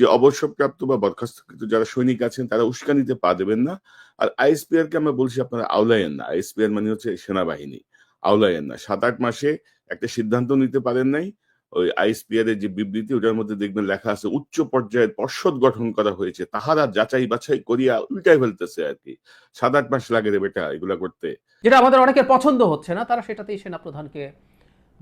যে অবসরপ্রাপ্ত বা বরখাস্তকৃত যারা সৈনিক আছেন, তারা উস্কানিতে পা দেবেন না। আর আইএসপিআর কে আমরা বলছি আপনারা আওলায়েন না। আইএসপিআর মানে হচ্ছে সেনাবাহিনী। আওলায়েন না। সাত আট মাসে একটা সিদ্ধান্ত নিতে পারেন নাই। ওই আইএসপিআর এর যে বিবৃতি, ওটার মধ্যে দেখবেন লেখা আছে, উচ্চ পর্যায়ের পর্ষদ গঠন করা হয়েছে। তাহারা যাচাই বাছাই করিয়া উল্টাই ফেলতেছে আর কি। সাত আট মাস লাগে রে বেটা এগুলা করতে। যেটা আমাদের অনেকের পছন্দ হচ্ছে না, তারা সেটাতেই সেনাপ্রধানকে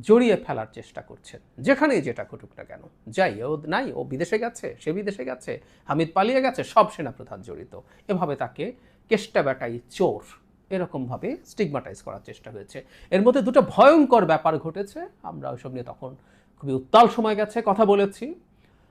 জড়িয়ে ফেলার চেষ্টা করছেন। যেখানেই যেটা ঘটুক না কেন। যাই ও নাই, ও বিদেশে গেছে, সে বিদেশে গেছে, হামিদ পালিয়ে গেছে, সব সেনাপ্রধান জড়িত। এভাবে তাকে কেষ্টা বেটাই চোর এরকমভাবে স্টিগমাটাইজ করার চেষ্টা হয়েছে। এর মধ্যে দুটো ভয়ঙ্কর ব্যাপার ঘটেছে। আমরা ওইসব নিয়ে তখন খুবই উত্তাল সময় গেছে, কথা বলেছি।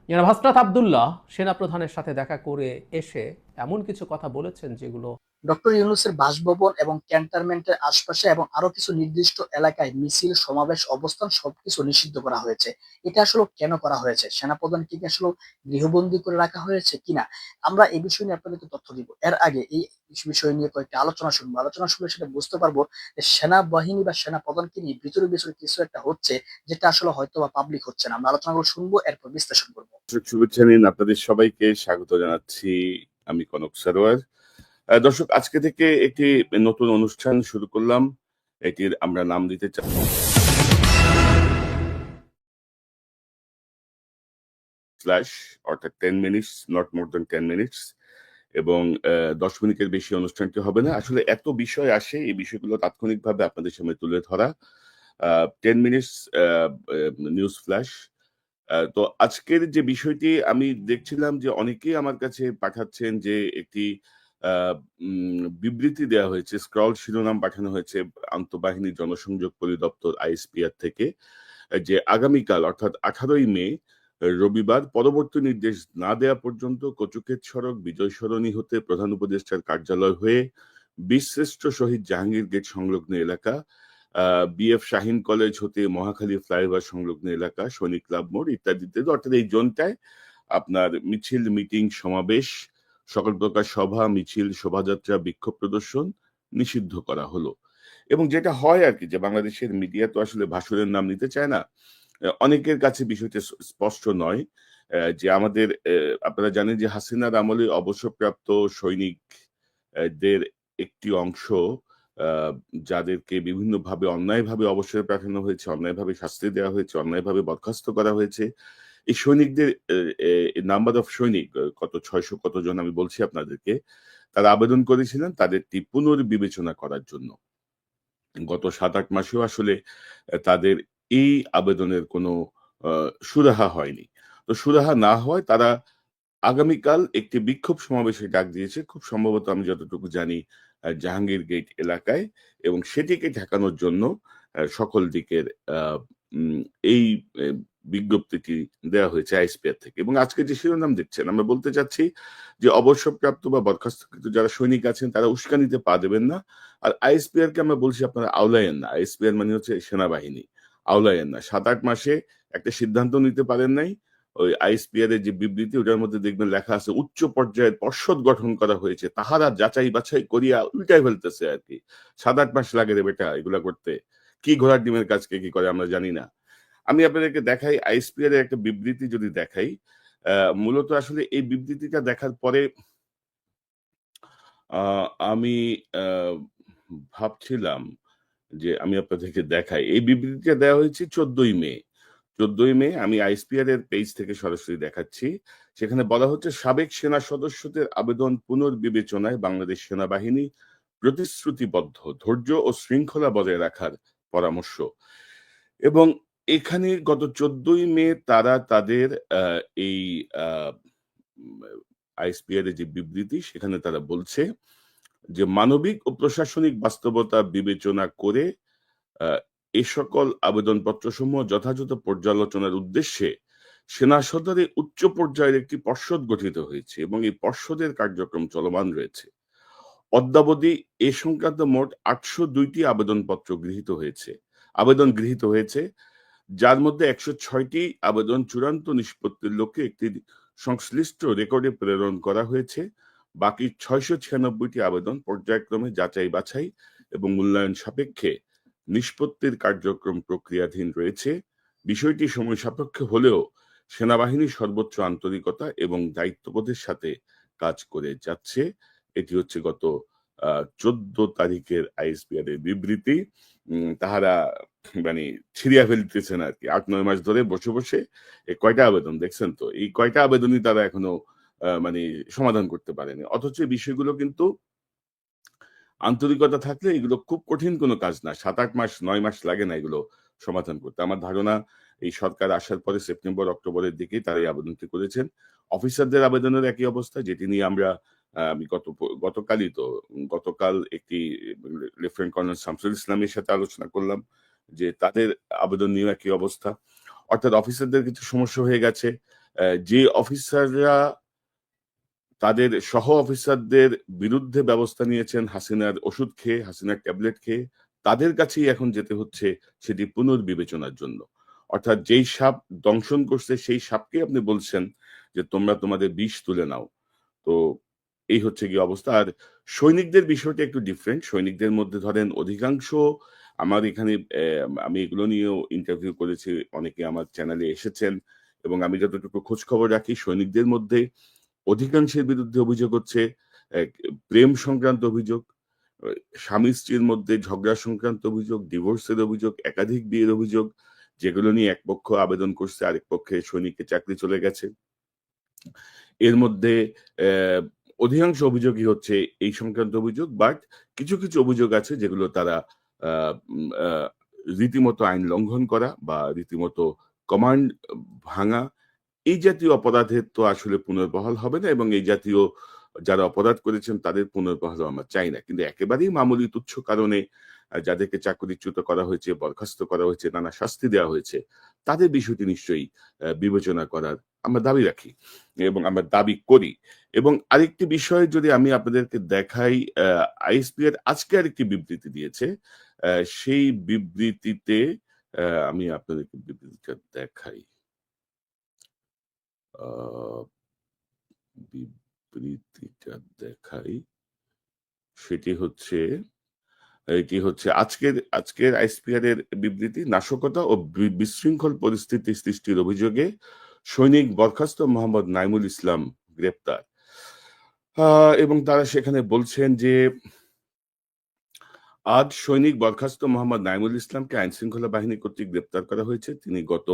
জনাব হাসনাত আবদুল্লাহ সেনাপ্রধানের সাথে দেখা করে এসে এমন কিছু কথা বলেছেন যেগুলো ডক্টর ইউনুসের বাসভবন এবং ক্যান্টনমেন্টের আশপাশে এবং আরও কিছু নির্দিষ্ট এলাকায় মিছিল, সমাবেশ, অবস্থান সবকিছু নিষিদ্ধ করা হয়েছে। এটা আসলে কেন করা হয়েছে? সেনাপ্রধানকে কি আসলে গৃহবন্দী করে রাখা হয়েছে কিনা? আমরা এই বিষয় নিয়ে আপনাদেরকে তথ্য দিব। এর আগে এই বিষয় নিয়ে কয়েকটা আলোচনা শুনব। আলোচনা শুনলে সেটা বুঝতে পারব যে সেনাবাহিনী বা সেনা প্রধানকে নিয়ে ভিতরে ভিতরে কিছু একটা হচ্ছে যেটা আসলে হয়তো বা পাবলিক হচ্ছে না। আমরা আলোচনাগুলো শুনব, এরপর বিশ্লেষণ করব। শুভেচ্ছা নিন আপনাদের সবাইকে স্বাগত জানাচ্ছি। আমি কনক সারোয়ার। দর্শক আজকে থেকে একটি নতুন অনুষ্ঠান শুরু করলাম। এটির আমরা নাম দিতে চাই ফ্ল্যাশ অর্থাৎ ten minutes not more than ten minutes এবং দশ মিনিটের বেশি অনুষ্ঠানটি হবে না। আসলে এত বিষয় আসে এই বিষয়গুলো তাৎক্ষণিকভাবে আপনাদের সামনে তুলে ধরা। টেন মিনিটস নিউজ ফ্ল্যাশ তো আজকের যে বিষয়টি আমি দেখছিলাম যে অনেকেই আমার কাছে পাঠাচ্ছেন যে একটি আহ, বিবৃতি দেওয়া হয়েছে, স্ক্রল শিরোনাম পাঠানো হয়েছে আন্তঃবাহিনী জনসংযোগ পরিদপ্তর আইএসপিআর থেকে, যে আগামীকাল, অর্থাৎ আঠারোই মে, রবিবার, পরবর্তী নির্দেশ না দেওয়া পর্যন্ত কচুক্ষেত সড়ক বিজয় সরণী হতে প্রধান উপদেষ্টার কার্যালয় হয়ে বিশ্রেষ্ঠ শহীদ জাহাঙ্গীর গেট সংলগ্ন এলাকা বিএফ শাহিন কলেজ হতে মহাখালী ফ্লাইওভার সংলগ্ন এলাকা সৈনিক ক্লাব মোড় ইত্যাদিতে, অর্থাৎ এই জোনটায় আপনার মিছিল, মিটিং, সমাবেশ সকল প্রকার সভা, মিছিল, শোভাযাত্রা, বিক্ষোভ প্রদর্শন নিষিদ্ধ করা হলো। এবং যেটা হয় আর কি, যে বাংলাদেশের মিডিয়া তো আসলে ভাষণের নাম নিতে চায় না অনেকের কাছে বিষয়টা স্পষ্ট নয় যে আমাদের আপনারা জানেন যে হাসিনার আমলে অবসরপ্রাপ্ত সৈনিকদের একটি অংশ যাদেরকে বিভিন্নভাবে অন্যায়ভাবে অবসরে পাঠানো হয়েছে, অন্যায়ভাবে শাস্তি দেওয়া হয়েছে, অন্যায়ভাবে বরখাস্ত করা হয়েছে এই সৈনিকদের নাম্বার অফ সৈনিক কত, ছয়শো কতজন আমি বলছি আপনাদেরকে, তারা আবেদন করেছিলেন তাদেরটি পুনর্বিবেচনা করার জন্য। গত সাত আট মাসেও আসলে তাদের এই আবেদনের কোনো সুরাহা হয়নি। তো সুরাহা না হয় তারা আগামীকাল একটি বিক্ষোভ সমাবেশে ডাক দিয়েছে। খুব সম্ভবত আমি যতটুকু জানি জাহাঙ্গীর গেট এলাকায় এবং সেটিকে ঠেকানোর জন্য সকল দিকের এই বিজ্ঞপ্তিটি দেওয়া হয়েছে আইসপিআর থেকে। এবং আজকে যে শিরোনাম দেখছেন আমরা বলতে চাচ্ছি যে অবসরপ্রাপ্ত বা বরখাস্তকৃত যারা সৈনিক আছেন, তারা উস্কানিতে পা দেবেন না। আর আইএসপিআর কে আমরা বলছি আপনারা আওলায়েন না। আইএসপিআর মানে হচ্ছে সেনাবাহিনী। আওলায়েন না। সাত আট মাসে একটা সিদ্ধান্ত নিতে পারেন নাই। ওই আইএসপিআর এর যে বিবৃতি, ওটার মধ্যে দেখবেন লেখা আছে, উচ্চ পর্যায়ের পর্ষদ গঠন করা হয়েছে। তাহারা যাচাই বাছাই করিয়া উল্টাই ফেলতেছে আর কি। সাত আট মাস লাগে রে বেটা এগুলা করতে। কি ঘোড়ার ডিমের কাজকে কি করে আমরা জানি না। আমি আপনাদেরকে দেখাই আইএসপিআর এর একটা বিবৃতি যদি দেখাই মূলত আসলে এই বিবৃতিটা দেখার পরে আমি ভাবছিলাম যে আমি আপনাদেরকে দেখাই। এই বিবৃতিটা দেওয়া হয়েছে চোদ্দই মে। চোদ্দই মে আমি আইএসপিআর এর পেজ থেকে সরাসরি দেখাচ্ছি। সেখানে বলা হচ্ছে, সাবেক সেনা সদস্যদের আবেদন পুনর্বিবেচনায় বাংলাদেশ সেনাবাহিনী প্রতিশ্রুতিবদ্ধ, ধৈর্য ও শৃঙ্খলা বজায় রাখার পরামর্শ। এবং এখানে গত চোদ্দই মে তারা তাদের এই আইএসপিআর যে বিবৃতি, সেখানে তারা বলছে যে মানবিক ও প্রশাসনিক বাস্তবতা বিবেচনা করে এ সকল আবেদনপত্র সমূহ যথাযথ পর্যালোচনার উদ্দেশ্যে সেনা সদরে উচ্চ পর্যায়ের একটি পর্ষদ গঠিত হয়েছে এবং এই পর্ষদের কার্যক্রম চলমান রয়েছে। অদ্যাবধি এ সংক্রান্ত মোট আটশো দুইটি আবেদনপত্র গৃহীত হয়েছে, আবেদন গৃহীত হয়েছে। যার মধ্যে একশো ছয়টি আবেদন চূড়ান্ত নিষ্পত্তির লক্ষ্যে একটি সংশ্লিষ্ট রেকর্ডে প্রেরণ করা হয়েছে। বাকি ছয়শো ছিয়ানব্বইটি আবেদন পর্যায়ক্রমে যাচাই বাছাই এবং মূল্যায়ন সাপেক্ষে নিষ্পত্তির কার্যক্রম প্রক্রিয়াধীন রয়েছে। বিষয়টি সময় সাপেক্ষ হলেও সেনাবাহিনীর সর্বোচ্চ আন্তরিকতা এবং দায়িত্ববোধের সাথে কাজ করে যাচ্ছে। এটি হচ্ছে গত চোদ্দ তারিখের আইএসপিআর এর বিবৃতি তাহারা মানে ছিড়িয়া ফেলতেছেন আর কি আট, নয় মাস ধরে বসে বসে এই কয়টা আবেদন, দেখছেন তো? এই কয়টা আবেদনই তারা এখনও মানে সমাধান করতে পারেনি। অথচ বিষয়গুলো কিন্তু আন্তরিকতা থাকলে এগুলো খুব কঠিন কোনো কাজ না। সাত, আট মাস, নয় মাস লাগে না এগুলো সমাধান করতে। আমার ধারণা, এই সরকার আসার পরে সেপ্টেম্বর, অক্টোবরের দিকেই তারা এই আবেদনটি করেছেন। অফিসারদের আবেদনের একই অবস্থা, যেটি নিয়ে আমরা আমি গত গতকালই তো, গতকাল একটি লেফটেন্যান্ট কর্নেল শামসুল ইসলামের সাথে আলোচনা করলাম যে তাদের আবেদন নিয়ে একই অবস্থা। অর্থাৎ অফিসারদের কিছু সমস্যা হয়ে গেছে। যে অফিসাররা তাদের সহ অফিসারদের বিরুদ্ধে ব্যবস্থা নিয়েছেন হাসিনার ওষুধ খেয়ে, হাসিনার ট্যাবলেট খেয়ে, তাদের কাছেই এখন যেতে হচ্ছে সেটি পুনর্বিবেচনার জন্য। অর্থাৎ যেই সাপ দংশন করছে, সেই সাপকে আপনি বলছেন যে তোমরা তোমাদের বিষ তুলে নাও। তো এই হচ্ছে কি অবস্থা। আর সৈনিকদের বিষয়টা একটু ডিফারেন্ট সৈনিকদের মধ্যে ধরেন অধিকাংশ আমার এখানে আমি এগুলো নিয়েও ইন্টারভিউ করেছি, অনেকে আমার চ্যানেলে এসেছেন এবং আমি যতটুকু খোঁজ খবর রাখি, সৈনিকদের মধ্যে অধিকাংশের বিরুদ্ধে অভিযোগ হচ্ছে প্রেম সংক্রান্ত অভিযোগ স্বামী স্ত্রীর মধ্যে ঝগড়া সংক্রান্ত অভিযোগ ডিভোর্সের অভিযোগ, একাধিক বিয়ের অভিযোগ, যেগুলো নিয়ে এক পক্ষ আবেদন করছে, আরেক পক্ষে সৈনিকের চাকরি চলে গেছে। এর মধ্যে অধিকাংশ অভিযোগই হচ্ছে এই সংক্রান্ত অভিযোগ বাট কিছু কিছু অভিযোগ আছে যেগুলো তারা রীতিমতো আইন লঙ্ঘন করা বা রীতিমতো কমান্ড ভাঙা। এই জাতীয় অপরাধের তো আসলে পুনর্বহাল হবে না এবং এই জাতীয় যারা অপরাধ করেছেন তাদের পুনর্বহাল আমরা চাই না। কিন্তু একেবারেই মামুলি তুচ্ছ কারণে যাদেরকে চাকরিচ্যুত করা হয়েছে, বরখাস্ত করা হয়েছে, নানা শাস্তি দেওয়া হয়েছে, তাদের বিষয়টি নিশ্চয়ই বিবেচনা করার আমরা দাবি রাখি এবং আমরা দাবি করি। এবং আরেকটি বিষয় যদি আমি আপনাদেরকে দেখাই আইএসপি এর আজকে আরেকটি বিবৃতি দিয়েছে সেই বিবৃতিতে আমি আপনাদেরকে বিবৃতিটা দেখাই। বিবৃতিটা দেখাই, সেটি হচ্ছে, এটি হচ্ছে আজকের আজকের আইসপিআর এর বিবৃতি, নাশকতা ও বিশৃঙ্খল পরিস্থিতি সৃষ্টির অভিযোগে সৈনিক বরখাস্ত মোহাম্মদ নাইমুল ইসলাম গ্রেপ্তার। এবং তারা সেখানে বলছেন যে, আজ সৈনিক বরখাস্ত মোহাম্মদ নাইমুল ইসলামকে আইন শৃঙ্খলা বাহিনী কর্তৃক গ্রেপ্তার করা হয়েছে। তিনি গত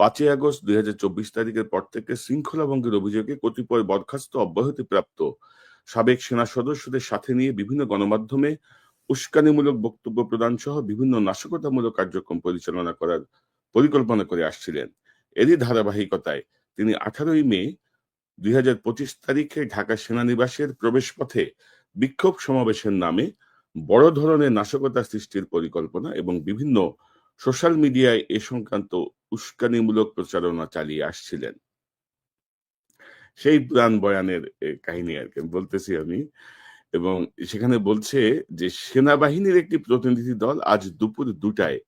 পাঁচই আগস্ট দুই হাজার চব্বিশ তারিখের পর থেকে শৃঙ্খলা ভঙ্গের অভিযোগে কতিপয় বরখাস্ত অব্যাহতিপ্রাপ্ত সাবেক সেনা সদস্যদের সাথে নিয়ে বিভিন্ন গণমাধ্যমে উস্কানিমূলক বক্তব্য প্রদান সহ বিভিন্ন নাশকতামূলক কার্যক্রম পরিচালনা করার পরিকল্পনা করে আসছিলেন। এরই ধারাবাহিকতায় তিনি আঠারোই মে দুই হাজার পঁচিশ তারিখে ঢাকা সেনানিবাসের প্রবেশপথে বিক্ষোভ সমাবেশের নামে বড় ধরনের নাশকতা সৃষ্টির পরিকল্পনা এবং বিভিন্ন সোশ্যাল মিডিয়ায় এ সংক্রান্ত উস্কানিমূলক প্রচারণা চালিয়ে আসছিলেন। সেই প্রাণ বয়ানের কাহিনী আর কি বলতেছি আমি। এবং সেখানে বলছে যে, সেনাবাহিনীর একটি প্রতিনিধি দল আজ দুপুর দুটায়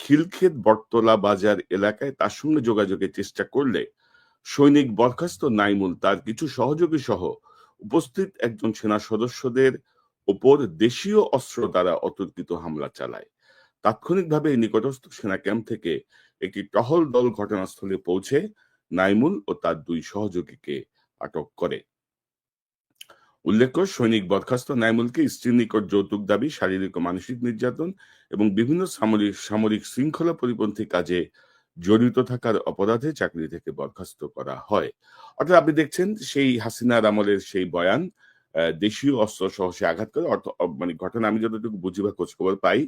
খিলক্ষেত বটতলা বাজার এলাকায় তার সঙ্গে যোগাযোগের চেষ্টা করলে সৈনিক বরখাস্ত নাইমুল তার কিছু সহযোগী সহ উপস্থিত একজন সেনা সদস্যদের ওপর দেশীয় অস্ত্র দ্বারা অতর্কিত হামলা চালায়। তাৎক্ষণিকভাবে নিকটস্থ সেনা ক্যাম্প থেকে একটি টহল দল ঘটনাস্থলে পৌঁছে নাইমুল ও তার দুই সহযোগীকে আটক করে। উল্লেখ্য, সৈনিক বরখাস্ত নাইমুলকে স্ত্রীর নিকট যৌতুক দাবি, শারীরিক ও মানসিক নির্যাতন এবং বিভিন্ন সামরিক সামরিক শৃঙ্খলা পরিপন্থী কাজে জড়িত থাকার অপরাধে চাকরি থেকে বরখাস্ত করা হয়। অর্থাৎ আপনি দেখছেন সেই হাসিনার আমলের সেই বয়ান দেশীয় অস্ত্র সহ সে আঘাত করে, অর্থ মানে ঘটনা আমি যতটুকু বুঝি বা খোঁজ খবর পাই,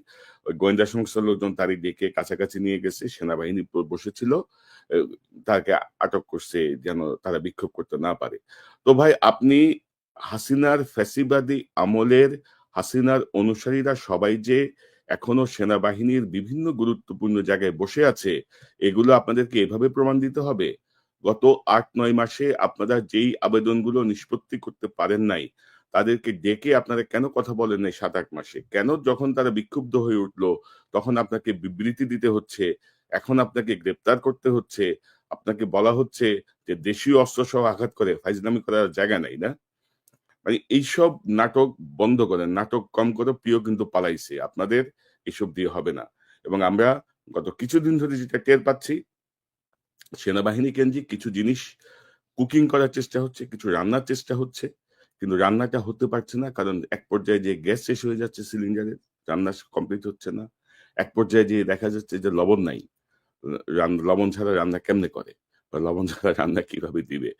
ওই গোয়েন্দা সংস্থার লোকজন তারই ডেকে কাছাকাছি নিয়ে গেছে, সেনাবাহিনী বসেছিল তাকে আটক করছে যেন তারা বিক্ষোভ করতে না পারে। তো ভাই, আপনি হাসিনার ফ্যাসিবাদী আমলের, হাসিনার অনুসারীরা সবাই যে এখনও সেনাবাহিনীর বিভিন্ন গুরুত্বপূর্ণ জায়গায় বসে আছে, এগুলো আপনাদেরকে এভাবে প্রমাণ দিতে হবে? গত আট, নয় মাসে আপনারা যেই আবেদনগুলো নিষ্পত্তি করতে পারেন নাই, তাদেরকে ডেকে আপনারা কেন কথা বলেন নাই সাত, আট মাসে? কেন যখন তারা বিক্ষুব্ধ হয়ে উঠল, তখন আপনাকে বিবৃতি দিতে হচ্ছে, এখন আপনাকে গ্রেপ্তার করতে হচ্ছে, আপনাকে বলা হচ্ছে যে দেশীয় অস্ত্র সহ আঘাত করে, ফাইজলামি করার জায়গা নাই না? মানে এইসব নাটক বন্ধ করেন, নাটক কম করে প্রিয় কিন্তু পালাইছে। আপনাদের এসব দিয়ে হবে না। এবং আমরা গত কিছুদিন ধরে যেটা টের পাচ্ছি, সেনাবাহিনী কেন্দ্রিক কিছু জিনিস কুকিং করার চেষ্টা হচ্ছে, কিছু রান্নার চেষ্টা হচ্ছে, কিন্তু রান্নাটা হতে পারছে না, কারণ এক পর্যায়ে যে গ্যাস শেষ হয়ে যাচ্ছে সিলিন্ডারে রান্না কমপ্লিট হচ্ছে না। এক পর্যায়ে যে দেখা যাচ্ছে যে লবণ নাই লবণ ছাড়া রান্না কেমনে করে? বা লবণ ছাড়া রান্না কীভাবে দিবে?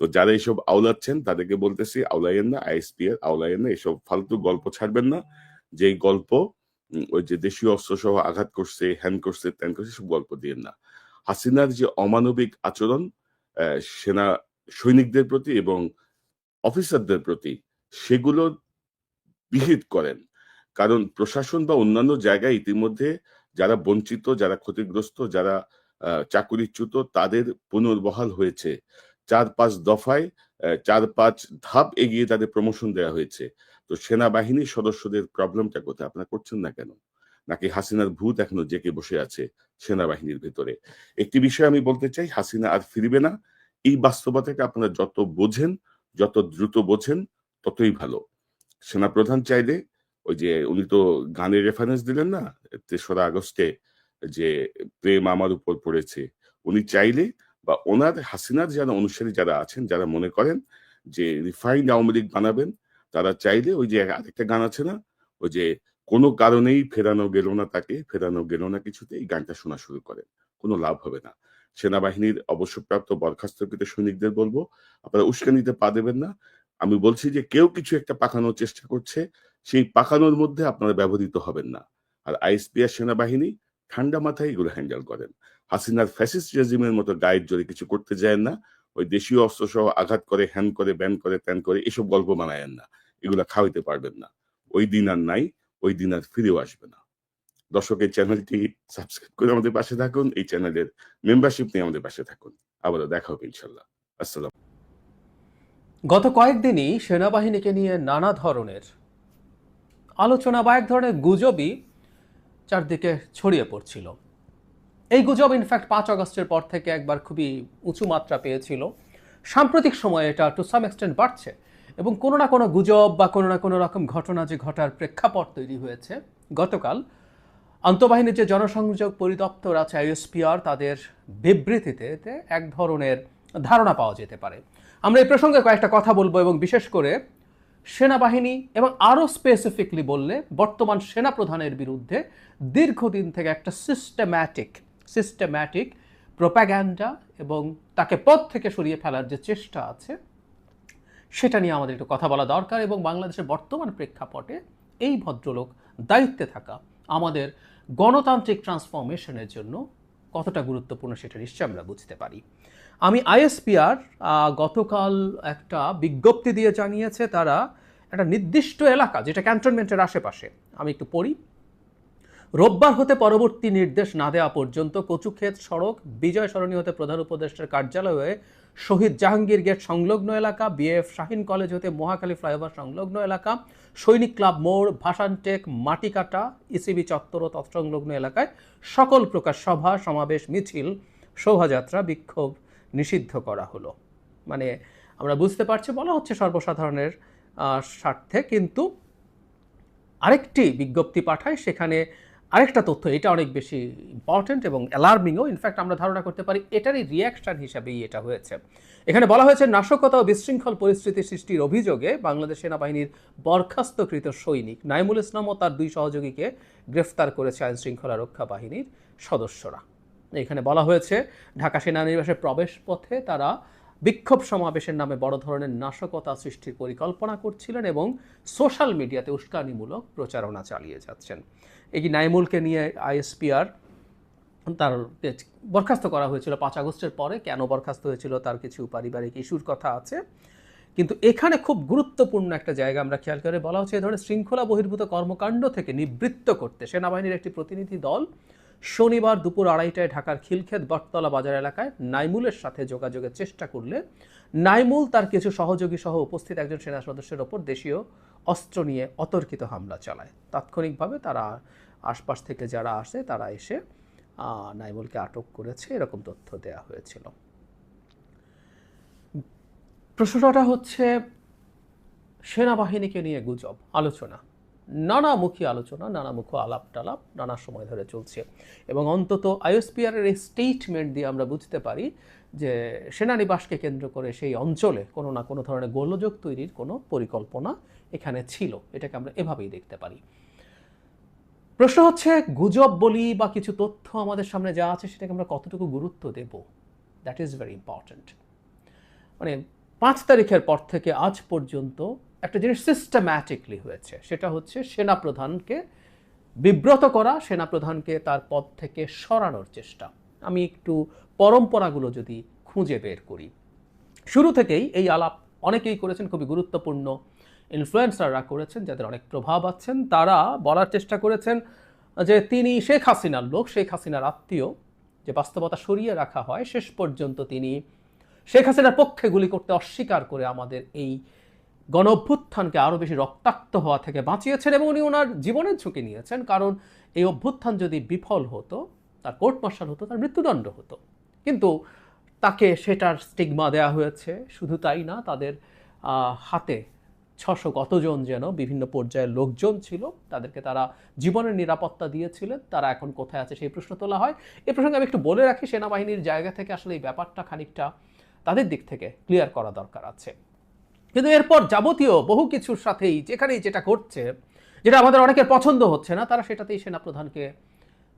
তো যারা এইসব আওলাচ্ছেন, তাদেরকে বলতেছি আওলাইয়েন না, আইএসপি এর আওলাইয়েন না, এসব ফালতু গল্প ছাড়বেন না। যেই গল্প ওই যে দেশীয় অস্ত্র সহ আঘাত করছে, হ্যান করছে, ত্যান করছে সব গল্প দিয়েন না। হাসিনার যে অমানবিক আচরণ সেনা সৈনিকদের প্রতি এবং অফিসারদের প্রতি, সেগুলো বিহিত করেন। কারণ প্রশাসন বা অন্যান্য জায়গায় ইতিমধ্যে যারা বঞ্চিত, যারা ক্ষতিগ্রস্ত, যারা চাকুরিচ্যুত, তাদের পুনর্বহাল হয়েছে। চার পাঁচ দফায় চার পাঁচ ধাপ এগিয়ে তাদের প্রমোশন দেওয়া হয়েছে। তো সেনাবাহিনীর সদস্যদের প্রবলেমটা কোথায়? আপনারা করছেন না কেন? নাকি হাসিনার ভূত এখনও জেকে বসে আছে সেনাবাহিনীর ভেতরে? একটি বিষয় আমি বলতে চাই, হাসিনা আর ফিরবে না। এই বাস্তবতাকে আপনারা যত বোঝেন, যত দ্রুত বোঝেন, ততই ভালো। সেনাপ্রধান চাইলে ওই যে উনি তো গানের রেফারেন্স দিলেন না, তেসরা আগস্টে যে প্রেম আমার উপর পড়েছে, উনি চাইলে বা ওনার হাসিনার যারা অনুসারী যারা আছেন, যারা মনে করেন যে রিফাইন্ড আওয়ামী লীগ বানাবেন, তারা চাইলে ওই যে আরেকটা গান আছে না, ওই যে কোনো কারণেই ফেরানো গেল না তাকে, ফেরানো গেল না কিছুতে, এই গানটা শোনা শুরু করেন। কোনো লাভ হবে না। সেনাবাহিনীর অবসরপ্রাপ্ত বরখাস্তকৃত সৈনিকদের বলব, আপনারা উস্কানিতে পা দেবেন না। আমি বলছি যে কেউ কিছু একটা পাকানোর চেষ্টা করছে, সেই পাকানোর মধ্যে আপনারা ব্যবহৃত হবেন না। আর আইএসপিআর সেনাবাহিনী ঠান্ডা মাথায় এগুলো হ্যান্ডেল করেন। হাসিনার ফ্যাসিস্ট রেজিমের মতো গাইড জোরে কিছু করতে যায় না, ওই দেশীয় অস্ত্র সহ আঘাত করে হ্যান করে ব্যান করে ত্যান করে, এসব গল্প বানায়েন না। এগুলা খাওয়াইতে পারবেন না। ওই দিন আর নাই, ওই দিন আর ফিরেও আসবে না। দর্শক, এই চ্যানেলটি সাবস্ক্রাইব করে আমাদের পাশে থাকুন, এই চ্যানেলের মেম্বারশিপ নিয়ে আমাদের পাশে থাকুন। আবারও দেখা হবে ইনশাল্লাহ আসসালাম। গত কয়েকদিনই সেনাবাহিনীকে নিয়ে নানা ধরনের আলোচনা বা এক ধরনের গুজবই চারদিকে ছড়িয়ে পড়ছিল। এই গুজব ইনফ্যাক্ট পাঁচ আগস্টের পর থেকে একবার খুবই উঁচু মাত্রা পেয়েছিল। সাম্প্রতিক সময়ে এটা টু সাম এক্সটেন্ট বাড়ছে এবং কোনো না কোনো গুজব বা কোনো না কোনো রকম ঘটনা যে ঘটার প্রেক্ষাপট তৈরি হয়েছে। গতকাল আন্তঃবাহিনীর যে জনসংযোগ পরিদপ্তর আছে আইএসপিআর, তাদের বিবৃতিতে এক ধরনের ধারণা পাওয়া যেতে পারে। আমরা এই প্রসঙ্গে কয়েকটা কথা বলব এবং বিশেষ করে সেনাবাহিনী এবং আরও স্পেসিফিকলি বললে বর্তমান সেনাপ্রধানের বিরুদ্ধে দীর্ঘদিন থেকে একটা সিস্টেম্যাটিক সিস্টেম্যাটিক প্রোপাগ্যান্ডা এবং তাকে পথ থেকে সরিয়ে ফেলার যে চেষ্টা আছে, সেটা নিয়ে আমাদের একটু কথা বলা দরকার এবং বাংলাদেশের বর্তমান প্রেক্ষাপটে এই ভদ্রলোক দায়িত্বে থাকা আমাদের গণতান্ত্রিক ট্রান্সফরমেশনের জন্য কতটা গুরুত্বপূর্ণ সেটা নিশ্চয়ই আমরা বুঝতে পারি। আমি আইএসপিআর গতকাল একটা বিজ্ঞপ্তি দিয়ে জানিয়েছে তারা একটা নির্দিষ্ট এলাকা, যেটা ক্যান্টনমেন্টের আশেপাশে, আমি একটু পড়ি রোববার হতে পরবর্তী নির্দেশ না দেওয়া পর্যন্ত কচুক্ষেত সড়ক বিজয় সরণী হতে প্রধান উপদেষ্টার কার্যালয়ে শহীদ জাহাঙ্গীর গেট সংলগ্ন এলাকা, বিএফ শাহিন কলেজ হতে মহাখালী ফ্লাইওভার সংলগ্ন এলাকা, সৈনিক ক্লাব মোড় ভাসানটেক মাটিকাটা, ইসিবি চত্বর ও তৎসংলগ্ন এলাকায় সকল প্রকার সভা, সমাবেশ, মিছিল, শোভাযাত্রা, বিক্ষোভ নিষিদ্ধ করা হলো। মানে আমরা বুঝতে পারছি বলা হচ্ছে সর্বসাধারণের স্বার্থে, কিন্তু আরেকটি বিজ্ঞপ্তি পাঠায়, সেখানে আরেকটা তথ্য, এটা অনেক বেশি ইম্পর্ট্যান্ট এবং অ্যালার্মিংও ইনফ্যাক্ট আমরা ধারণা করতে পারি, এটারই রিয়াকশন হিসাবেই এটা হয়েছে। এখানে বলা হয়েছে, নাশকতা ও বিশৃঙ্খল পরিস্থিতি সৃষ্টির অভিযোগে বাংলাদেশ সেনাবাহিনীর বরখাস্তকৃত সৈনিক নাইমুল ইসলাম ও তার দুই সহযোগীকে গ্রেফতার করেছে আইন শৃঙ্খলা রক্ষা বাহিনীর সদস্যরা। এখানে বলা হয়েছে, ঢাকা সেনানিবাসের প্রবেশ পথে তারা বিক্ষোভ সমাবেশের নামে বড় ধরনের নাশকতা সৃষ্টির পরিকল্পনা করছিলেন এবং সোশ্যাল মিডিয়াতে উস্কানিমূলক প্রচারণা চালিয়ে যাচ্ছেন। এই নাইমুলকে নিয়ে আইএসপিআর তার বরখাস্ত করা হয়েছিল পাঁচ আগস্টের পরে। কেন বরখাস্ত হয়েছিল তার কিছু পারিবারিক ইস্যুর কথা আছে। কিন্তু এখানে খুব গুরুত্বপূর্ণ একটা জায়গা আমরা খেয়াল করে বলা হচ্ছে এ ধরনের শৃঙ্খলা বহির্ভূত কর্মকাণ্ড থেকে নিবৃত্ত করতে। সেনাবাহিনীর একটি প্রতিনিধি দল শনিবার দুপুর আড়াইটায় ঢাকার খিলক্ষেত বটতলা বাজার এলাকায় নাইমুলের সাথে যোগাযোগের চেষ্টা করলে, নাইমুল তার কিছু সহযোগী সহ উপস্থিত একজন সেনা সদস্যের ওপর দেশীয় অস্ত্র নিয়ে অতর্কিত হামলা চালায়। তাৎক্ষণিকভাবে তারা আশপাশ থেকে যারা আসে, তারা এসে নাইমুলকে আটক করেছে, এরকম তথ্য দেয়া হয়েছিল। প্রশ্নটা হচ্ছে, সেনাবাহিনীকে নিয়ে গুজব, আলোচনা। নানামুখী আলোচনা, নানামুখী আলাপ টালাপ নানা সময় ধরে চলছে। এবং অন্তত আইএসপিআরের এই স্টেটমেন্ট দিয়ে আমরা বুঝতে পারি যে সেনানিবাসকে কেন্দ্র করে সেই অঞ্চলে কোনো না কোনো ধরনের গোলযোগ তৈরির কোনো পরিকল্পনা এখানে ছিল। এটাকে আমরা এভাবেই দেখতে পারি। প্রশ্ন হচ্ছে, গুজব বলি বা কিছু তথ্য আমাদের সামনে যা আছে সেটাকে আমরা কতটুকু গুরুত্ব দেব? দ্যাট ইজ ভেরি ইম্পর্ট্যান্ট মানে পাঁচ তারিখের পর থেকে আজ পর্যন্ত একটা জিনিস সিস্টেম্যাটিকলি হয়েছে। সেটা হচ্ছে সেনাপ্রধানকে বিব্রত করা, সেনাপ্রধানকে তার পদ থেকে সরানোর চেষ্টা। আমি একটু পরম্পরাগুলো যদি খুঁজে বের করি। শুরু থেকেই এই আলাপ অনেকেই করেছেন, খুবই গুরুত্বপূর্ণ ইনফ্লুয়েন্সাররা করেছেন, যাদের অনেক প্রভাব আছেন। তারা বলার চেষ্টা করেছেন যে তিনি শেখ হাসিনার লোক, শেখ হাসিনার আত্মীয়, যে বাস্তবতা সরিয়ে রাখা হয়, শেষ পর্যন্ত তিনি শেখ হাসিনার পক্ষে গুলি করতে অস্বীকার করে আমাদের এই গণ অভ্যুত্থানকে আরও বেশি রক্তাক্ত হওয়া থেকে বাঁচিয়েছেন এবং উনি ওনার জীবনের ঝুঁকি নিয়েছেন। কারণ এই অভ্যুত্থান যদি বিফল হতো, তার কোর্ট মার্শাল হতো, তার মৃত্যুদণ্ড হতো। কিন্তু তাকে সেটার স্টিগমা দেওয়া হয়েছে। শুধু তাই না, তাদের হাতে ছশো কতজন যেন বিভিন্ন পর্যায়ের লোকজন ছিল, তাদেরকে তারা জীবনের নিরাপত্তা দিয়েছিলেন। তারা এখন কোথায় আছে সেই প্রশ্ন তোলা হয়। এ প্রসঙ্গে আমি একটু বলে রাখি, সেনাবাহিনীর জায়গা থেকে আসলে এই ব্যাপারটা খানিকটা তাদের দিক থেকে ক্লিয়ার করা দরকার আছে। কিন্তু এরপর যাবতীয় বহু কিছুর সাথেই, যেখানেই যেটা ঘটছে, যেটা আমাদের অনেকের পছন্দ হচ্ছে না, তারা সেটাতেই সেনাপ্রধানকে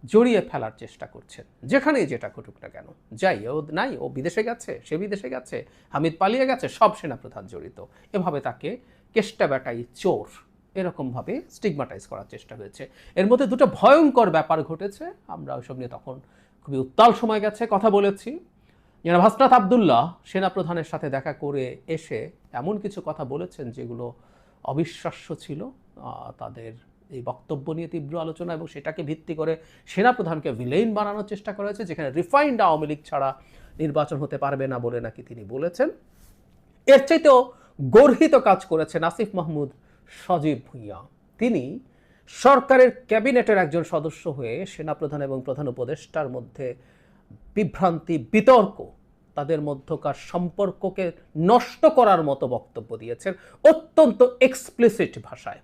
জড়িয়ে ফেলার চেষ্টা করছেন। যেখানেই যেটা ঘটুক না কেন। যাই, ও নাই, ও বিদেশে গেছে, সে বিদেশে গেছে, হামিদ পালিয়ে গেছে, সব সেনাপ্রধান জড়িত। এভাবে তাকে কেষ্টা বেটাই চোর এরকমভাবে স্টিগমাটাইজ করার চেষ্টা হয়েছে। এর মধ্যে দুটো ভয়ঙ্কর ব্যাপার ঘটেছে। আমরা ওইসব নিয়ে তখন খুবই উত্তাল সময় গেছে, কথা বলেছি। জনাব হাসনাত আবদুল্লাহ সেনাপ্রধানের সাথে দেখা করে এসে এমন কিছু কথা বলেছেন যেগুলো অবিশ্বাস্য ছিল তাদের এই বক্তব্য নিয়ে তীব্র আলোচনা এবং সেটাকে ভিত্তি করে সেনাপ্রধানকে ভিলেইন বানানোর চেষ্টা করা হয়েছে, যেখানে রিফাইন্ড আওয়ামী লীগ ছাড়া নির্বাচন হতে পারবে না বলে নাকি তিনি বলেছেন। এর চাইতেও গর্হিত কাজ করেছেন আসিফ মাহমুদ সজীব ভুঁইয়া। তিনি সরকারের ক্যাবিনেটের একজন সদস্য হয়ে সেনাপ্রধান এবং প্রধান উপদেষ্টার মধ্যে বিভ্রান্তি, বিতর্ক, তাদের মধ্যকার সম্পর্ককে নষ্ট করার মতো বক্তব্য দিয়েছেন অত্যন্ত এক্সপ্লিসিট ভাষায়।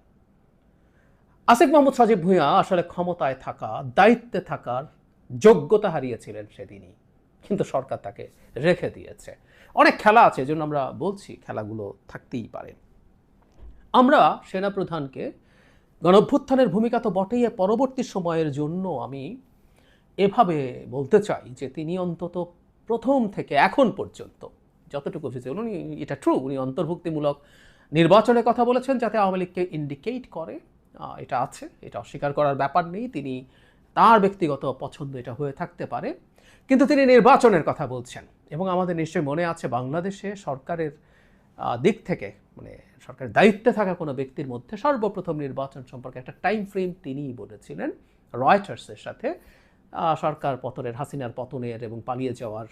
আসিফ মাহমুদ সজীব ভুঁইয়া আসলে ক্ষমতায় থাকা, দায়িত্বে থাকার যোগ্যতা হারিয়েছিলেন সেদিনই। কিন্তু সরকার তাকে রেখে দিয়েছে। অনেক খেলা আছে এজন্য আমরা বলছি খেলাগুলো থাকতেই পারে। আমরা সেনাপ্রধানকে গণঅভ্যুত্থানের ভূমিকা তো বটেই পরবর্তী সময়ের জন্য আমি এভাবে বলতে চাই যে তিনি অন্তত প্রথম থেকে এখন পর্যন্ত, যতটুকু ভিজিবল উনি, এটা ট্রু উনি অন্তর্ভুক্তিমূলক নির্বাচনের কথা বলেছেন যাতে আওয়ামী লীগকে ইন্ডিকেট করে। এটা আছে, এটা অস্বীকার করার ব্যাপার নেই, তিনি তার ব্যক্তিগত পছন্দ এটা হয়ে থাকতে পারে। কিন্তু তিনি নির্বাচনের কথা বলছেন এবং আমাদের নিশ্চয়ই মনে আছে বাংলাদেশে সরকারের দিক থেকে মানে সরকারের দায়িত্বে থাকা কোনো ব্যক্তির মধ্যে সর্বপ্রথম নির্বাচন সম্পর্কে একটা টাইম ফ্রেম তিনিই বলেছিলেন রয়টার্সের সাথে। সরকার পতনের, হাসিনার পতনের এবং পালিয়ে যাওয়ার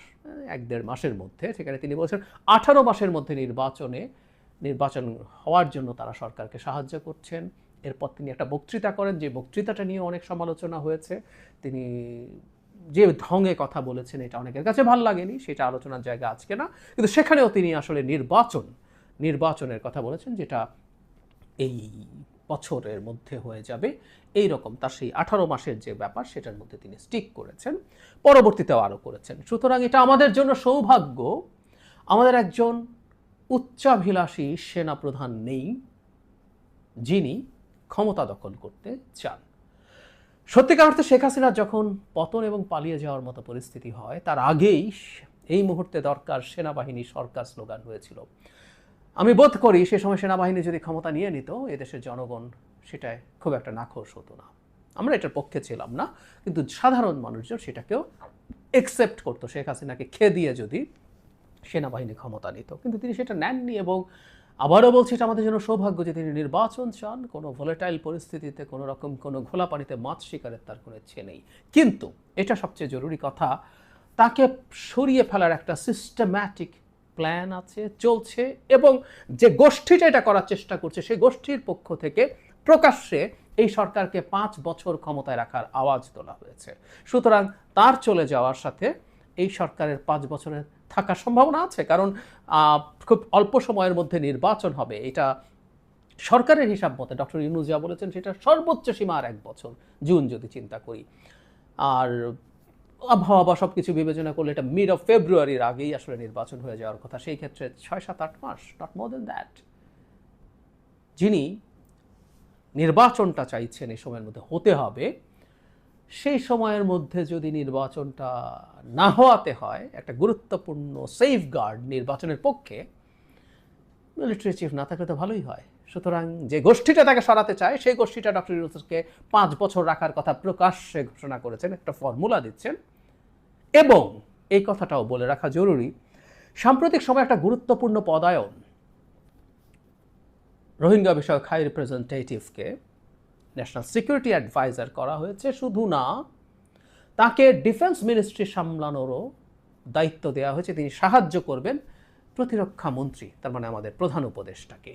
এক দেড় মাসের মধ্যে সেখানে তিনি বলছেন আঠারো মাসের মধ্যে নির্বাচনে, নির্বাচন হওয়ার জন্য তারা সরকারকে সাহায্য করছেন। এরপর তিনি একটা বক্তৃতা করেন, যে বক্তৃতাটা নিয়ে অনেক সমালোচনা হয়েছে। তিনি যে ঢঙে কথা বলেছেন, এটা অনেকের কাছে ভালো লাগেনি, সেটা আলোচনার জায়গা আজকে না। কিন্তু সেখানেও তিনি আসলে নির্বাচন, নির্বাচনের কথা বলেছেন, যেটা এই বছরের মধ্যে হয়ে যাবে। এই রকম তার সেই আঠারো মাসের যে ব্যাপার, সেটার মধ্যে তিনি স্টিক করেছেন, পরবর্তীতেও আরও করেছেন। সুতরাং এটা আমাদের জন্য সৌভাগ্য, আমাদের একজন উচ্চাভিলাষী সেনাপ্রধান নেই, যিনি ক্ষমতা দখল করতে চান। সত্যিকার অর্থে শেখ হাসিনার যখন পতন এবং পালিয়ে যাওয়ার মতো পরিস্থিতি হয়, তার আগেই এই মুহূর্তে দরকার সেনাবাহিনী সরকার স্লোগান হয়েছিল। আমি বোধ করি সে সময় সেনাবাহিনী যদি ক্ষমতা নিয়ে নিত, এদেশের জনগণ সেটায় খুব একটা নাখোশ হতো না। আমরা এটার পক্ষে ছিলাম না, কিন্তু সাধারণ মানুষজন সেটাকেও একসেপ্ট করতো। শেখ হাসিনাকে খেয়ে দিয়ে যদি সেনাবাহিনী ক্ষমতা নিত। কিন্তু তিনি সেটা নেননি এবং আবারও বলছি, এটা আমাদের জন্য সৌভাগ্য যে তিনি নির্বাচন চান। কোনো ভোলেটাইল পরিস্থিতিতে, কোনো রকম কোনো ঘোলা পানিতে মাছ শিকারের তার কোনো ইচ্ছে নেই। কিন্তু এটা সবচেয়ে জরুরি কথা, তাকে সরিয়ে ফেলার একটা সিস্টেম্যাটিক প্ল্যান আছে, চলছে, এবং যে গোষ্ঠীটা এটা করার চেষ্টা করছে, সেই গোষ্ঠীর পক্ষ থেকে প্রকাশ্যে এই সরকারকে পাঁচ বছর ক্ষমতায় রাখার আওয়াজ তোলা হয়েছে। সুতরাং তার চলে যাওয়ার সাথে এই সরকারের পাঁচ বছরের থাকার সম্ভাবনা আছে, কারণ খুব অল্প সময়ের মধ্যে নির্বাচন হবে। এটা সরকারের হিসাব মতে, ডক্টর ইউনুস যা বলেছেন, সেটা সর্বোচ্চ সীমা আর এক বছর, জুন যদি চিন্তা করি। আর আবহাওয়া বা সব কিছু বিবেচনা করলে এটা মিড অফ ফেব্রুয়ারির আগেই আসলে নির্বাচন হয়ে যাওয়ার কথা। সেই ক্ষেত্রে ছয় সাত আট মাস নট মোর দেন দ্যাট যিনি নির্বাচনটা চাইছেন এই সময়ের মধ্যে হতে হবে সেই সময়ের মধ্যে যদি নির্বাচনটা না হওয়াতে হয়, একটা গুরুত্বপূর্ণ সেফ গার্ড নির্বাচনের পক্ষে মিলিটারি চিফ না থাকলে তো ভালোই হয়। সুতরাং যে গোষ্ঠীটা তাকে সরাতে চায়, সেই গোষ্ঠীটা ডক্টর ইউনুসকে পাঁচ বছর রাখার কথা প্রকাশ্যে ঘোষণা করেছেন, একটা ফর্মুলা দিচ্ছেন। এবং এই কথাটাও বলে রাখা জরুরি, সাম্প্রতিক সময় একটা গুরুত্বপূর্ণ পদায়ন, রোহিঙ্গা বিষয়ক হাই রিপ্রেজেন্টেটিভকে ন্যাশনাল সিকিউরিটি অ্যাডভাইজার করা হয়েছে, শুধু না, তাকে ডিফেন্স মিনিস্ট্রি সামলানোরও দায়িত্ব দেওয়া হয়েছে। তিনি সাহায্য করবেন প্রতিরক্ষা মন্ত্রী, তার মানে আমাদের প্রধান উপদেষ্টাকে।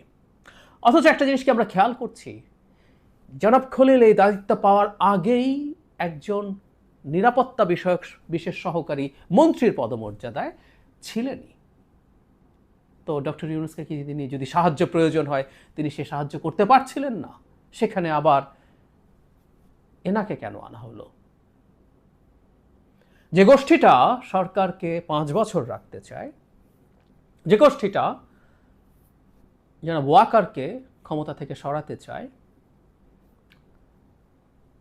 অথচ একটা জিনিসকে আমরা খেয়াল করছি? জনাব খলিল এই দায়িত্ব পাওয়ার আগেই একজন নিরাপত্তা বিষয়ক, বিশেষ সহকারী মন্ত্রীর পদমর্যাদায় ছিলেনই তো ডক্টর ইউনুসকে কি তিনি যদি সাহায্য প্রয়োজন হয়, তিনি সে সাহায্য করতে পারছিলেন না? সেখানে আবার এনাকে কেন আনা হলো? যে গোষ্ঠীটা সরকারকে পাঁচ বছর রাখতে চায়, যে গোষ্ঠীটা যেন ওয়াকারকে ক্ষমতা থেকে সরাতে চায়,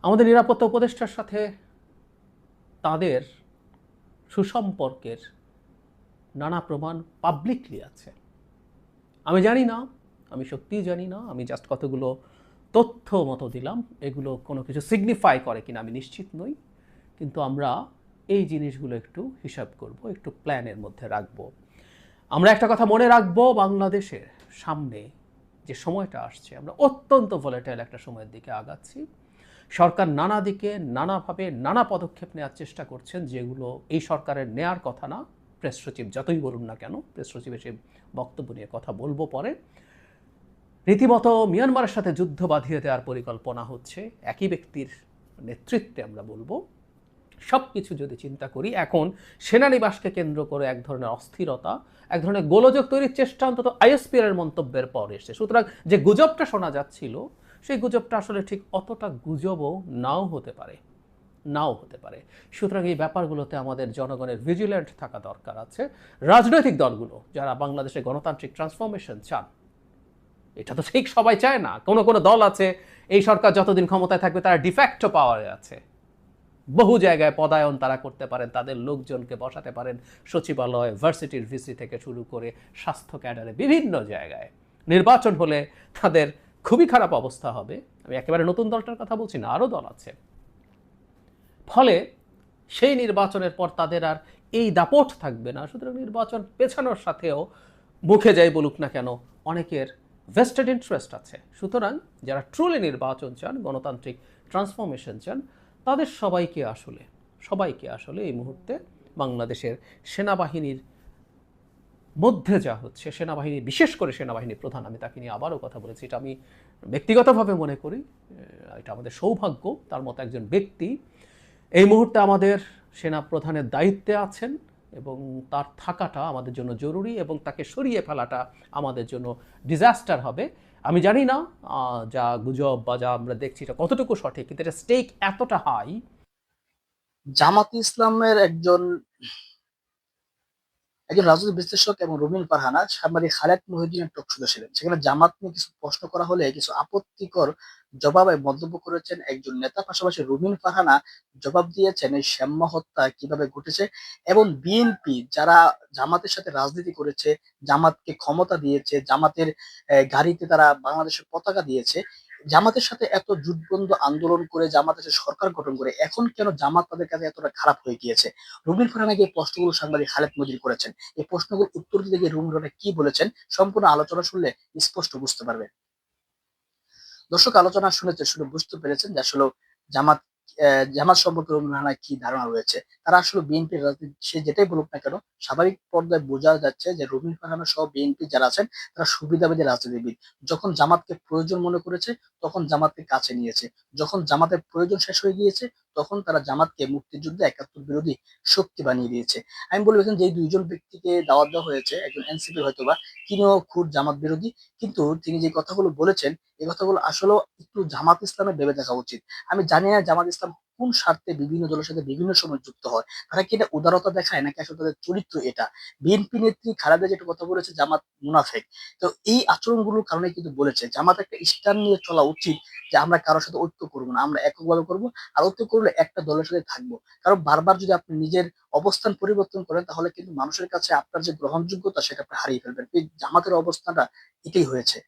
আমাদের নিরাপত্তা উপদেষ্টার সাথে তাদের সুসম্পর্কের নানা প্রমাণ পাবলিকলি আছে। আমি জানি না, আমি সত্যিই জানি না, আমি জাস্ট কতগুলো তথ্য মতো দিলাম, এগুলো কোনো কিছু সিগনিফাই করে কিনা আমি নিশ্চিত নই, কিন্তু আমরা এই জিনিসগুলো একটু হিসাব করব, একটু প্ল্যানের মধ্যে রাখব। আমরা একটা কথা মনে রাখব, বাংলাদেশের সামনে যে সময়টা আসছে, আমরা অত্যন্ত ভলেটাইল একটা সময়ের দিকে আগাচ্ছি। সরকার নানা দিকে, নানাভাবে নানা পদক্ষেপ নেওয়ার চেষ্টা করছেন, যেগুলো এই সরকারের নেয়ার কথা না। প্রেস সচিব যতই বলুন না কেন প্রেস সচিব এসে বক্তব্য নিয়ে কথা বলব পরে। রীতিমতো মিয়ানমারের সাথে যুদ্ধ বাঁধিয়ে দেওয়ার পরিকল্পনা হচ্ছে। একই ব্যক্তির নেতৃত্বে আমরা বলব। সব কিছু যদি চিন্তা করি, এখন সেনানিবাসকে কেন্দ্র করে এক ধরনের অস্থিরতা, এক ধরনের গোলযোগ তৈরির চেষ্টা অন্তত আইএসপিআর মন্তব্যের পর এসে সুতরাং যে গুজবটা শোনা যাচ্ছিল, সেই গুজবটা আসলে ঠিক অতটা গুজবও নাও হতে পারে, নাও হতে পারে। সুতরাং এই ব্যাপারগুলোতে আমাদের জনগণের ভিজিল্যান্ট থাকা দরকার আছে। রাজনৈতিক দলগুলো, যারা বাংলাদেশে গণতান্ত্রিক ট্রান্সফরমেশন চান এটা তো ঠিক সবাই চায় না। কোনো কোনো দল আছে, এই সরকার যতদিন ক্ষমতায় থাকবে তারা ডিফ্যাক্টো পাওয়ারে আছে। বহু জায়গায় পদায়ন তারা করতে পারেন, তাদের লোকজনকে বসাতে পারেন, সচিবালয় ভার্সিটির ভিসি থেকে শুরু করে স্বাস্থ্য ক্যাডারে বিভিন্ন জায়গায়। নির্বাচন হলে তাদের খুবই খারাপ অবস্থা হবে। আমি একেবারে নতুন দলটার কথা বলছি না, আরও দল আছে। ফলে সেই নির্বাচনের পর তাদের আর এই দাপট থাকবে না। সুতরাং নির্বাচন পেছানোর সাথেও মুখে যাই বলুক না কেন, অনেকের ভেস্টেড ইন্টারেস্ট আছে। সুতরাং যারা ট্রুলি নির্বাচন চান, গণতান্ত্রিক ট্রান্সফরমেশন চান, তাদের সবাইকে আসলে সবাইকে আসলে এই মুহূর্তে বাংলাদেশের সেনাবাহিনীর মধ্যে যা হচ্ছে, সেনাবাহিনী, বিশেষ করে সেনাবাহিনীর প্রধান, আমি তাকে নিয়ে আবারও কথা বলেছি, এটা আমি ব্যক্তিগতভাবে মনে করি এটা আমাদের সৌভাগ্য, তার মতো একজন ব্যক্তি এই মুহূর্তে আমাদের সেনা প্রধানের দায়িত্বে আছেন। এবং তার থাকাটা আমাদের জন্য জরুরি এবং তাকে সরিয়ে ফেলাটা আমাদের জন্য ডিজাস্টার হবে। আমি জানি না যা গুজব বা যা আমরা দেখছি এটা কতটুকু সঠিক, কিন্তু এটা স্টেক এতটা হাই জামাত ইসলামের একজন একজন রাজনৈতিক বিশ্লেষক এবং রুমিন পারহানা সাংবাদিক খালেদ মহিউদ্দিনের টকশোতে ছিলেন। সেখানে জামাত নিয়ে কিছু প্রশ্ন করা হলে কিছু আপত্তিকর জবাবে মন্তব্য করেছেন একজন নেতা, পাশাপাশি রুমিন ফারহানা জবাব দিয়েছেন এই শ্যাম্মা হত্যা কীভাবে ঘটেছে এবং বিএনপি যারা জামাতের সাথে রাজনীতি করেছে, জামাতকে ক্ষমতা দিয়েছে, জামাতের গাড়িতে তারা বাংলাদেশের পতাকা দিয়েছে, জামাতের সাথে এত জুটবন্ধ আন্দোলন করে, জামাতের সাথে সরকার গঠন করে, এখন কেন জামাত তাদের কাছে এতটা খারাপ হয়ে গিয়েছে? রুমিন ফারহানাকে এই প্রশ্নগুলো সাংবাদিক খালেদ মজির করেছেন। এই প্রশ্নগুলো উত্তর দিতে গিয়ে রুমিন ফারহানা কি বলেছেন, সম্পূর্ণ আলোচনা শুনলে স্পষ্ট বুঝতে পারবে দর্শক আলোচনা শুনেছে শুনে বুঝতে পেরেছেন যে আসলে জামাত জামাত সম্পর্কে রবীন্দ্র কি ধারণা রয়েছে। তারা আসলে বিএনপির রাজনীতি, সে যেটাই বলুক না কেন, স্বাভাবিক পর্যায়ে বোঝা যাচ্ছে যে রবীন্দ্র ফারহানা সহ বিএনপি যারা আছেন, তারা সুবিধাবাদী রাজনীতিবিদ। যখন জামাতকে প্রয়োজন মনে করেছে, তখন জামাতকে কাছে নিয়েছে। যখন জামাতের প্রয়োজন শেষ হয়ে গিয়েছে, তখন তারা জামাতকে মুক্তিযুদ্ধে একাত্তর বিরোধী শক্তি বানিয়ে দিয়েছে। আমি বলব যে দুইজন ব্যক্তিকে দাওয়াত দেওয়া হয়েছে, একজন এনসিপি হয়তো বা তিনিও খুব জামাত বিরোধী। কিন্তু তিনি যে কথাগুলো বলেছেন এই কথাগুলো আসলে একটু জামাত ইসলামের ভেবে দেখা উচিত। আমি জানি না জামাত ইসলাম কোন স্বার্থে বিভিন্ন দলের সাথে বিভিন্ন সময় যুক্ত হয়। তারা কি এটা উদারতা দেখায় নাকি আসলে তাদের চরিত্র এটা? বিএনপি নেত্রী খালেদা যেটা কথা বলেছে, জামাত মুনাফেক। তো এই আচরণগুলোর কারণে কিন্তু বলেছে, জামাত একটা স্ট্যান্ড নিয়ে চলা উচিত যে আমরা কারোর সাথে ঐক্য করব না, আমরা এককভাবে করব আর ঐক্য করলে একটা দলের সাথে থাকব। কারণ বারবার যদি আপনি নিজের অবস্থান পরিবর্তন করেন, তাহলে কিন্তু মানুষের কাছে আপনার যে গ্রহণযোগ্যতা সেটা আপনি হারিয়ে ফেলবেন। এই জামাতের অবস্থানটা এটাই হয়েছে।